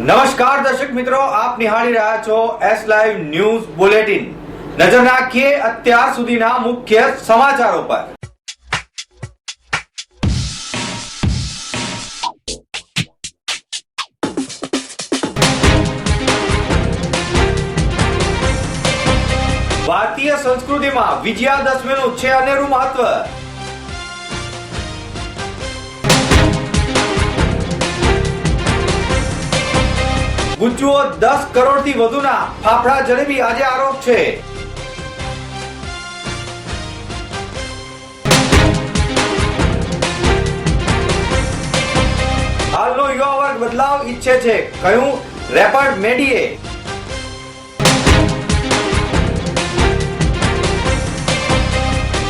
નમસ્કાર દર્શક મિત્રો, આપ નિહાળી રહ્યા છો એસ લાઈવ ન્યૂઝ બુલેટિન નજર નાખીએ અત્યાર સુધીના મુખ્ય સમાચારો પર. ભારતીય સંસ્કૃતિમાં વિજયાદશમીનું છે અનેરું મહત્વ. ગુજ્જુઓ દસ કરોડથી વધુના ફાફડા જલેબી આજે આરોપ છે. હાલનો યુવા વર્ગ બદલાવ ઈચ્છે છે, કહ્યું રેપર મેડીએ.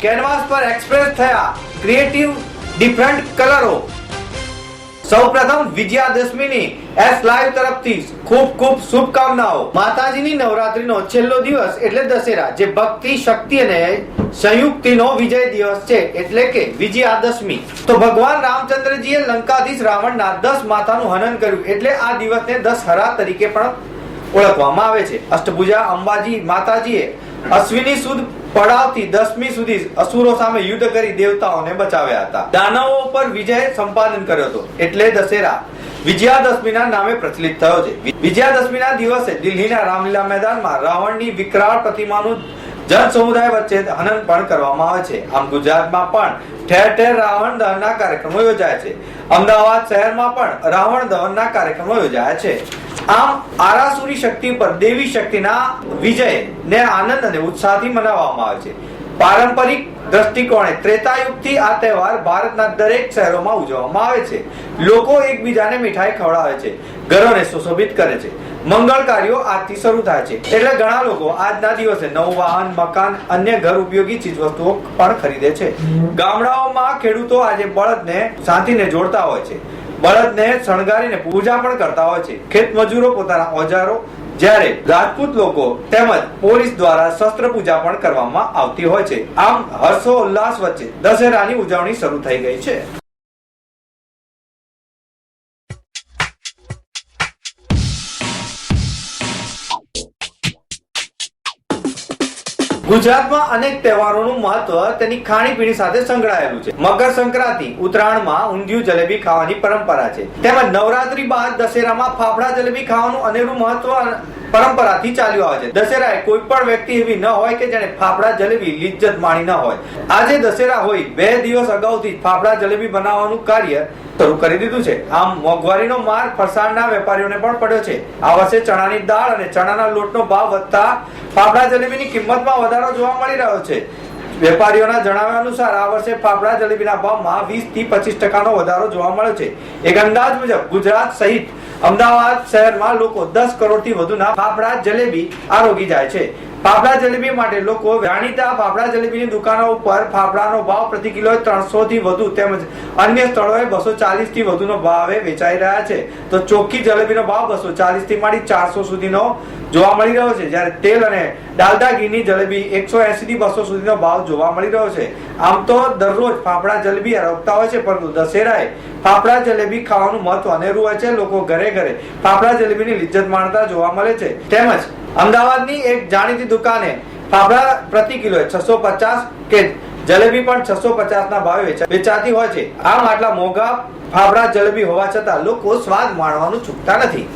કેનવાસ પર એક્સપ્રેસ થયા ક્રિએટિવ ડિફરન્ટ કલરો. સૌપ્રથમ વિજયાદશમીની એસ લાઈવ તરફથી ખૂબ ખૂબ શુભકામનાઓ. માતાજીની નવરાત્રીનો છેલ્લો દિવસ એટલે દશેરા, જે ભક્તિ, શક્તિ અને સંયુક્તિનો વિજય દિવસ છે, એટલે કે વિજયાદશમી. તો ભગવાન રામચંદ્રજીએ લંકાધીશ રાવણના દસ માતાનું હનન કર્યું, એટલે આ દિવસને દશહરા તરીકે પણ ઓળખવામાં આવે છે. અષ્ટભુજા અંબાજી માતાજીએ અશ્વિની સુદ પડાવથી દસમી સુધી અસુરો સામે યુદ્ધ કરી દેવતાઓને બચાવ્યા હતા. દાનવો પર વિજય સંપાદન કર્યો હતો, એટલે દશેરા. વિજયાદશમીના નામે પ્રચલિત થયો છે. વિજયાદશમીના દિવસે દિલ્હીના રામલીલા મેદાનમાં રાવણની વિકરાળ પ્રતિમાનું જન સમુદાય વચ્ચે હનન પણ કરવામાં આવે છે. આમ ગુજરાતમાં પણ ઠેર ઠેર રાવણ દહનના કાર્યક્રમો યોજાય છે. અમદાવાદ શહેરમાં પણ રાવણ દહનના કાર્યક્રમો યોજાય છે. આમ આરાસુરી શક્તિ પર દેવી શક્તિના વિજયને આનંદ અને ઉત્સાહથી મનાવવામાં આવે છે. પારંપરિક દ્રષ્ટિકોણે ત્રેતાયુગથી આ તહેવાર ભારતના દરેક શહેરોમાં ઉજવવામાં આવે છે. લોકો એકબીજાને મીઠાઈ ખવડાવે છે, ઘરોને સુશોભિત કરે છે. મંગળ કાર્યો આજથી શરૂ થાય છે. એટલે ઘણા લોકો આજના દિવસે નવું વાહન, મકાન, અન્ય ઘર ઉપયોગી ચીજવસ્તુઓ પણ ખરીદે છે. ગામડાઓમાં ખેડૂતો આજે બળદને સાંધીને જોડતા હોય છે. બળદને શણગારીને પૂજા પણ કરતા હોય છે. ખેત મજૂરો પોતાના ઓજારો જ્યારે રાજપૂત લોકો તેમજ પોલીસ દ્વારા શસ્ત્ર પૂજા પણ કરવામાં આવતી હોય છે. આમ હર્ષો ઉલ્લાસ વચ્ચે દશેરાની ઉજવણી શરૂ થઈ ગઈ છે. ગુજરાતમાં અનેક તહેવારોનું મહત્વ તેની ખાણીપીણી સાથે સંકળાયેલું છે. મકર સંક્રાંતિ, ઉત્તરાયણમાં ઊંધિયું જલેબી ખાવાની પરંપરા છે. તેમજ નવરાત્રી બાદ દશેરામાં ફાફડા જલેબી ખાવાનું અનેરું મહત્વ પરંપરાથી ચાલ્યું આવે છે. દશેરાએ કોઈ પણ વ્યક્તિ એવી ન હોય કે જેને ફાફડા જલેબી લિજ્જત માણી ન હોય. આજે દશેરા હોય બે દિવસ અગાઉથી ફાફડા જલેબી બનાવવાનું કાર્ય શરૂ કરી દીધું છે. આમ મોંઘવારીનો માર ફરસાણના વેપારીઓને પણ પડ્યો છે. આ વર્ષે ચણાની દાળ અને ચણાના લોટનો ભાવ વધતા ફાફડા જલેબીની કિંમતમાં વધારો જોવા મળી રહ્યો છે. વેપારીઓના જણાવ્યા અનુસાર આ વર્ષે ફાફડા જલેબીના ભાવમાં વીસથી પચીસ ટકાનો વધારો જોવા મળ્યો છે. એક અંદાજ મુજબ ગુજરાત સહિત અમદાવાદ શહેરમાં લોકો દસ કરોડથી વધુના ફાફડા જલેબી આરોગી જાય છે. ફાફડા જલેબી માટે લોકો જાણીતા ફાફડા જલેબીની દુકાનો ઉપર ફાફડાનો ભાવ પ્રતિ કિલો ત્રણસો થી વધુ તેમજ અન્ય સ્થળોએ બસો ચાલીસથી વધુનો ભાવે વેચાઈ રહ્યા છે. તો ચોખ્ખી જલેબીનો ભાવ બસો ચાલીસથી માંડી ચારસો સુધીનો જોવા મળી રહ્યો છે. જ્યારે તેલ અને ડાલડા ઘીની જલેબી એકસો એસી થી બસો સુધીનો ભાવ જોવા મળી રહ્યો છે. આમ તો દરરોજ ફાફડા જલેબી આરોગતા હોય છે, પરંતુ દશેરાએ ફાફડા જલેબી ખાવાનું મહત્વ અનેરું હોય છે. લોકો ઘરે ઘરે ફાફડા જલેબીની લિજ્જત માણતા જોવા મળે છે. તેમજ અમદાવાદની એક જાણીતી દુકાને ફાફડા પ્રતિ કિલો છસો પચાસ કે જલેબી પણ છસો પચાસ ના ભાવે વેચાતી હોય છે. આમ આટલા મોંઘા ફાફડા, જલેબી હોવા છતાં લોકો સ્વાદ માણવાનું ચૂકતા નથી.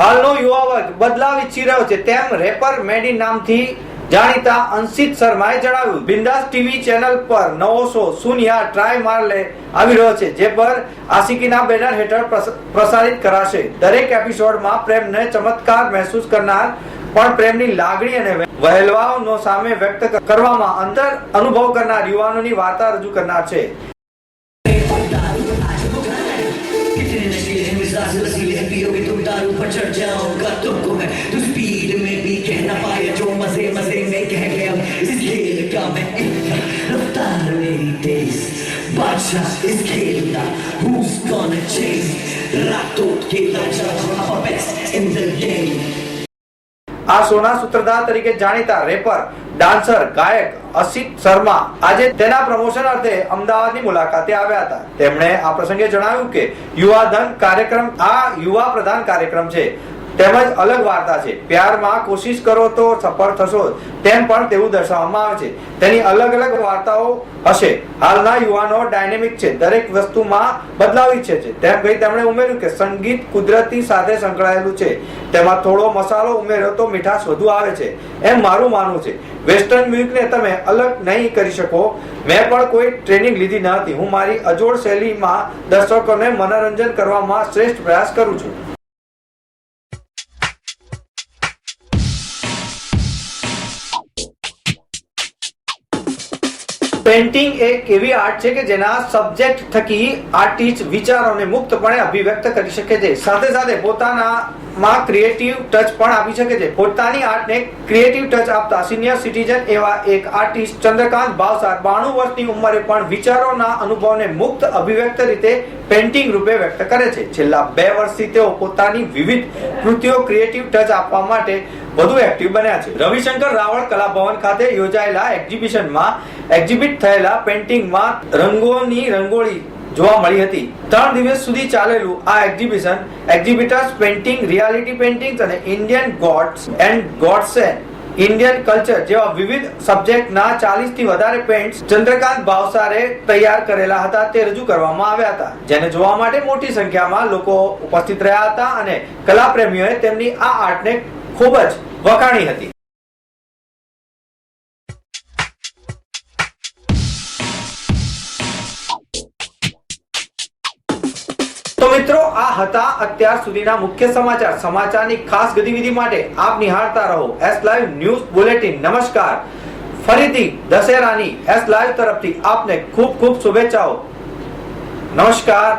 હાલનો યુવા વર્ગ બદલાવ ઈચ્છી રહ્યો છે. તેમ રેપર મેડી નામથી જાણીતા અંશિત શર્માએ જણાવ્યું, બિંદાસ ટીવી ચેનલ પર નવો શો સુનિયા ટ્રાય મારલે આવી રહ્યો છે, જે પર આશિકીના બેનર હેઠળ પ્રસારિત કરાશે. દરેક એપિસોડમાં પ્રેમને ચમત્કાર મહેસૂસ કરનાર પણ પ્રેમની લાગણી અને વહેલવાઓનો સામે વ્યક્ત કરવામાં અંતર અનુભવ કરનાર યુવાનોની વાર્તા રજૂ કરનાર છે. પર izleyegame Loftar many days. Bacha is Kayla Who's gonna chase? Ratot Kayla Our best in the game. આ સોના સૂત્રધાર તરીકે જાણીતા રેપર ડાન્સર ગાયક અસિત શર્મા આજે તેના પ્રમોશન અર્થે અમદાવાદની મુલાકાતે આવ્યા હતા. તેમણે આ પ્રસંગે જણાવ્યું કે યુવા ધન કાર્યક્રમ આ યુવા પ્રધાન કાર્યક્રમ છે. તેમજ અલગ વાર્તા છે. પ્યારમાં કોશિશ કરો તો સફળ થશો તેમ પણ તેવું દર્શાવવામાં આવે છે. તેની અલગ અલગ વાર્તાઓ હશે. હાલના યુવાનો ડાયનેમિક છે. દરેક વસ્તુમાં બદલાવ ઈચ્છે છે. તેમ કહી તેમણે ઉમેર્યું કે સંગીત કુદરતી સાથે સંકળાયેલું છે. તેમાં થોડો મસાલો ઉમેર્યો તો મીઠાશ વધુ આવે છે. એમ મારું માનવું છે. વેસ્ટર્ન મ્યુઝિકને તમે અલગ નહીં કરી શકો. મેં પણ કોઈ ટ્રેનિંગ લીધી ન હતી. હું મારી અજોડ શૈલીમાં દર્શકોને મનોરંજન કરવામાં શ્રેષ્ઠ પ્રયાસ કરું છું. પેઇન્ટિંગ એક એવી આર્ટ છે કે જેના સબ્જેક્ટ થકી આર્ટિસ્ટ વિચારોને મુક્તપણે અભિવ્યક્ત કરી શકે છે. સાથે સાથે પોતાના માં ક્રિએટિવ ટચ પણ આપી શકે છે. પોતાની આર્ટને ક્રિએટિવ ટચ આપતા સિનિયર સિટીઝન એવા એક આર્ટિસ્ટ ચંદ્રકાંત ભાવસાર બાણું વર્ષની ઉંમરે પણ વિચારોના અનુભવને મુક્ત અભિવ્યક્ત રીતે પેઇન્ટિંગ રૂપે વ્યક્ત કરે છે. છેલ્લા બે વર્ષથી તેઓ પોતાની વિવિધ કૃતિઓ ક્રિએટિવ ટચ આપવા માટે વધુ એક્ટિવ બન્યા છે. રવિશંકર રાવળ કલા ભવન ખાતે યોજાયેલા એક્ઝિબિશનમાં એક્ઝિબિટ થયેલા પેઇન્ટિંગમાં રંગોની રંગોળી જોવા મળી હતી. ત્રણ દિવસ સુધી ચાલેલું આ exhibition exhibitors painting reality paintings અને Indian gods and gods Indian culture જેવા વિવિધ સબ્જેક્ટના ચાલીસથી વધારે પેઇન્ટ્સ ચંદ્રકાંત ભાવસારે તૈયાર કરેલા હતા તે રજૂ કરવામાં આવ્યા હતા. જેને જોવા માટે મોટી સંખ્યામાં લોકો ઉપસ્થિત રહ્યા હતા અને કલાપ્રેમીઓએ તેમની આ આર્ટને ખૂબ જ વખાણી હતી. તો મિત્રો, આ હતા અત્યાર સુધીના મુખ્ય સમાચાર. સમાચારની ખાસ ગતિવિધિ માટે આપ નિહાળતા રહો. એસ લાઈવ ન્યૂઝ બુલેટિન નમસ્કાર. ફરીથી દશેરાની એસ લાઈવ તરફથી આપને ખૂબ ખૂબ શુભેચ્છાઓ. નમસ્કાર.